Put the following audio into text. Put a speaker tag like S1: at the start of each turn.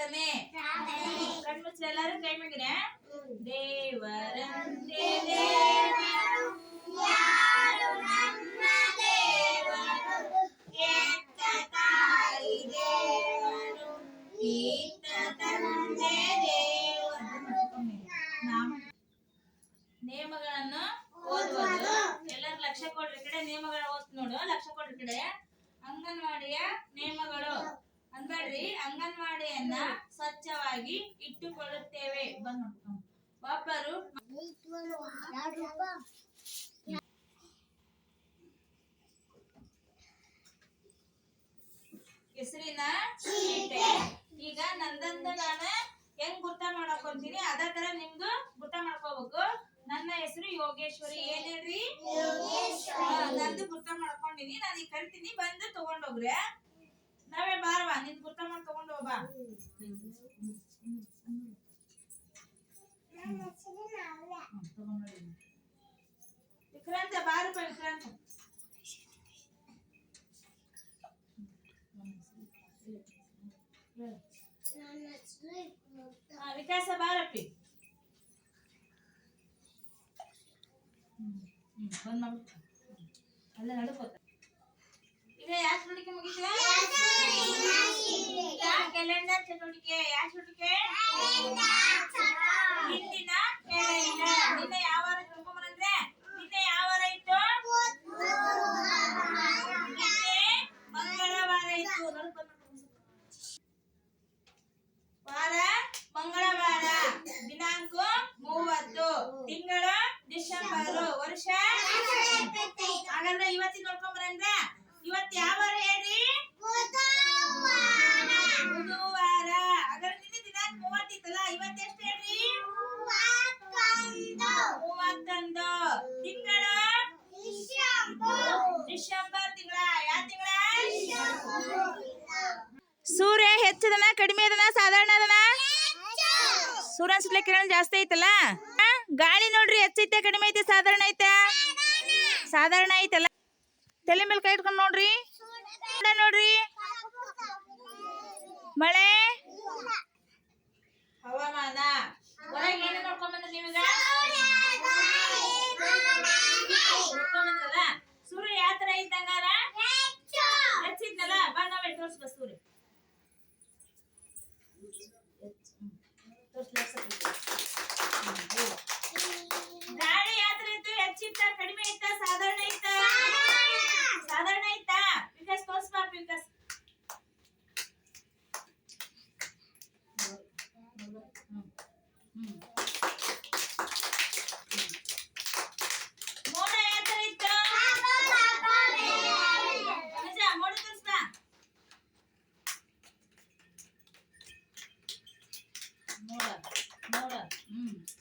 S1: ಪ್ರಾರ್ಥನೆ ಕಣ್ಮುಚ್ಚಿ ಎಲ್ಲರೂ ಕೈ ಮುಗಿರೆ ದೇವರಂತೆ ದೇವರು ಯಾರು ನಮ್ಮ ದೇವರು? ತಾಯಿ ದೇವರು ಈತ ತಂದೆ ದೇವರು. ನಾಮ ನಿಯಮಗಳನ್ನು ಓದುವುದು. ಎಲ್ಲರೂ ಲಕ್ಷ ಕೊಡ್ರಿ ಕಡೆ ನಿಯಮಗಳ ಓದ್ ನೋಡು ಲಕ್ಷ ಕೊಡ್ರಿ ಕಡೆ. ಅಂಗನವಾಡಿಯ ನಿಯಮಗಳು. ಅನ್ಬೇಡ್ರಿ ಅಂಗನವಾಡಿಯನ್ನ ಸ್ವಚ್ಛವಾಗಿ ಇಟ್ಟುಕೊಳ್ಳುತ್ತೇವೆ. ಒಬ್ಬರು ಹೆಸರಿನ ಈಗ ನಂದಂತ ನಾನು ಹೆಂಗ್ ಗುರ್ತ ಮಾಡ್ಕೊಂತೀನಿ? ಅದೇ ತರ ನಿಮ್ದು ಗುರ್ತ ಮಾಡ್ಕೋಬೇಕು. ನನ್ನ ಹೆಸರು ಯೋಗೇಶ್ವರಿ. ಏನ್ ಹೇಳ್ರಿ? ಹಾ, ನಂದು ಗುರ್ತ ಮಾಡ್ಕೊಂಡಿನಿ. ನಾನು ಈಗ ಕರಿತೀನಿ. ಬಂದು ತಗೊಂಡೋಗ್ರೆ. ನಾವೇ ಬಾರವಾ ನಿನ್ ಗುರ್ತ ಮಾಡಿ ತಗೊಂಡು ಹೋಗ್ಬಾ ಹ್ಮ್, ತಗೊಂಡೋಗಿ. ವಿಕ್ರಾಂತ ಬಾರಪ್ಪ ವಿಕ್ರಾಂತ ಹೇಳು. ಹಾ, ವಿಕಾಸ ಬಾರಪ್ಪಿ ಹ್ಮ್ ಹ್ಮ್ ಬಂದ್ ಮಾಡ್ಬಿಟ್ಟು ಅಲ್ಲೇ ನಡ್ಕೋತ ಈಗ ಯಾವ ಚಟುವಟಿಕೆ ಮುಗಿಸಿದೆ ಕ್ಯಾಲೆಂಡರ್ ಚಟುವಟಿಕೆ ಯಾವ ಚಟುವಟಿಕೆ? ಹಿಂದಿನ ಕ್ಯಾಲೆಂಡರ್ ನಿನ್ನೆ ಯಾವ ವಾರ ನಿನ್ನೆ ಯಾವ ವಾರ ಇತ್ತು? ನಿನ್ನೆ ಮಂಗಳವಾರ ಇತ್ತು. ವಾರ ಮಂಗಳವಾರ. ದಿನಾಂಕ ಮೂವತ್ತು. ತಿಂಗಳ ಡಿಸೆಂಬರ್. ವರ್ಷ? ಹಾಗಾದ್ರೆ ಇವತ್ತಿನ ನೋಡ್ಕೊಂಬರಂದ್ರ ತಿಂಗಳು? ಡಿಸೆಂಬರ್. ತಿಂಗಳ. ಯಾವ ತಿಂಗಳ? ಸೂರ್ಯ ಹೆಚ್ಚದನ ಕಡಿಮೆ ಅದನ ಸಾಧಾರಣ ಅದನ? ಸೂರ್ಯ ಸುತ್ತಲೇ ಕಿರಣ ಜಾಸ್ತಿ ಐತಲ್ಲ? ಗಾಳಿ ನೋಡ್ರಿ ಹೆಚ್ಚೈತೆ ಕಡಿಮೆ ಐತೆ ಸಾಧಾರಣ ಐತೆ? ಸಾಧಾರಣ ಐತಲ್ಲ? ತಲೆ ಮೇಲೆ ಕೈ ಇಟ್ಕೊಂಡು ನೋಡ್ರಿ. ನೋಡ್ರಿ. ಮಳೆ? ಹವಾಮಾನ. ಗಾಳಿ ಆದ್ರಿಂದ ಹೆಚ್ಚಿತ್ತ 嗯。